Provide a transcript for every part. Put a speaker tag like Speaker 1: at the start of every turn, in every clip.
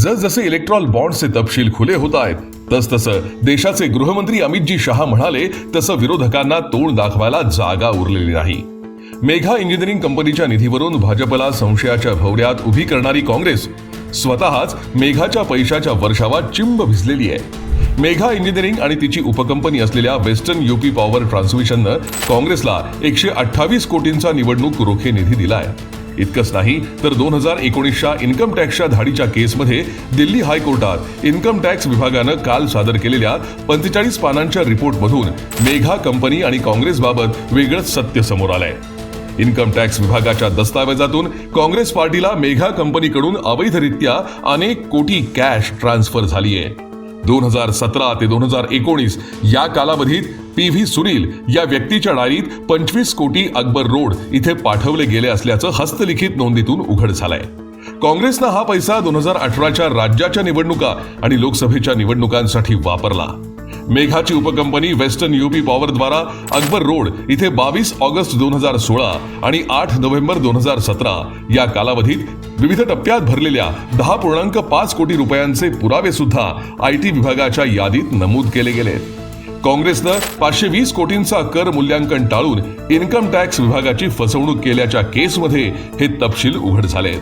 Speaker 1: जसजसे इलेक्ट्रॉल बॉन्डचे तपशील खुले होत आहेत तसतसं देशाचे गृहमंत्री अमितजी शहा म्हणाले तसं विरोधकांना तोंड दाखवायला जागा उरलेली नाही. मेघा इंजिनिअरिंग कंपनीच्या निधीवरून भाजपला संशयाच्या भवऱ्यात उभी करणारी काँग्रेस स्वतःच मेघाच्या पैशाच्या वर्षावात चिंब भिजलेली आहे. मेघा इंजिनिअरिंग आणि तिची उपकंपनी असलेल्या वेस्टर्न युपी पॉवर ट्रान्समिशननं काँग्रेसला एकशे अठ्ठावीस कोटींचा निवडणूक रोखे निधी दिला आहे इतकंच नाही तर दोन हजार एकोणीसच्या इन्कम टॅक्सच्या धाडीच्या केसमध्ये दिल्ली हायकोर्टात इन्कम टॅक्स विभागानं काल सादर केलेल्या पंचेचाळीस पानांच्या रिपोर्टमधून मेघा कंपनी आणि काँग्रेसबाबत वेगळंच सत्य समोर आलंय. इन्कम टॅक्स विभागाच्या दस्तावेजातून काँग्रेस पार्टीला मेघा कंपनीकडून अवैधरित्या अनेक कोटी कॅश ट्रान्सफर झाली आहे दोन हजार सतरा ते दोन हजार एकोणीस या कालावधीत पी व्ही सुनील या व्यक्तीच्या डायरीत पंचवीस कोटी अकबर रोड इथे पाठवले गेले असल्याचं हस्तलिखित नोंदीतून उघड झालंय. काँग्रेसनं हा पैसा दोन हजार अठराच्या राज्याच्या निवडणुका आणि लोकसभेच्या निवडणुकांसाठी वापरला. मेघाची उपकंपनी वेस्टर्न युपी पॉवरद्वारा अकबर रोड इथे बावीस ऑगस्ट दोन हजार सोळा आणि आठ नोव्हेंबर दोन हजार सतरा या कालावधीत विविध टप्प्यात भरलेल्या दहा पूर्णांक पाच कोटी रुपयांचे पुरावे सुद्धा आय टी विभागाच्या यादीत नमूद केले गेलेत काँग्रेसनं पाचशे वीस कोटींचा कर मूल्यांकन टाळून इन्कम टॅक्स विभागाची फसवणूक केल्याच्या केसमध्ये हे तपशील उघड झालेत.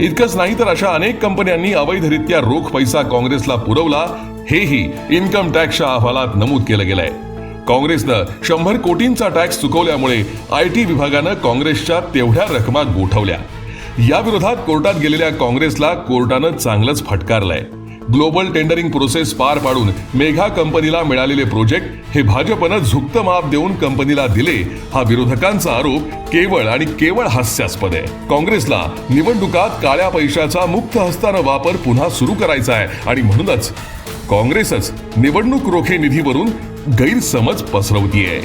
Speaker 1: इतकंच नाही तर अशा अनेक कंपन्यांनी अवैधरित्या रोख पैसा काँग्रेसला पुरवला हेही इन्कम टॅक्सच्या अहवालात नमूद केलं गेलंय. काँग्रेसनं शंभर कोटींचा टॅक्स चुकवल्यामुळे आय टी विभागानं काँग्रेसच्या तेवढ्या रकमा गोठवल्या. या विरोधात कोर्टात गेलेल्या काँग्रेसला कोर्टानं चांगलंच फटकारलंय. ग्लोबल टेंडरिंग प्रोसेस पार पाडून मेघा कंपनीला मिळालेले प्रोजेक्ट हे भाजपनं झुकतं माप देऊन कंपनीला दिले हा विरोधकांचा आरोप केवळ आणि केवळ हास्यास्पद आहे. काँग्रेसला निवडणुकात काळ्या पैशाचा मुक्त हस्तानं वापर पुन्हा सुरू करायचा आहे आणि म्हणूनच काँग्रेसच निवडणूक रोखे निधीवरून गैरसमज पसरवतीये.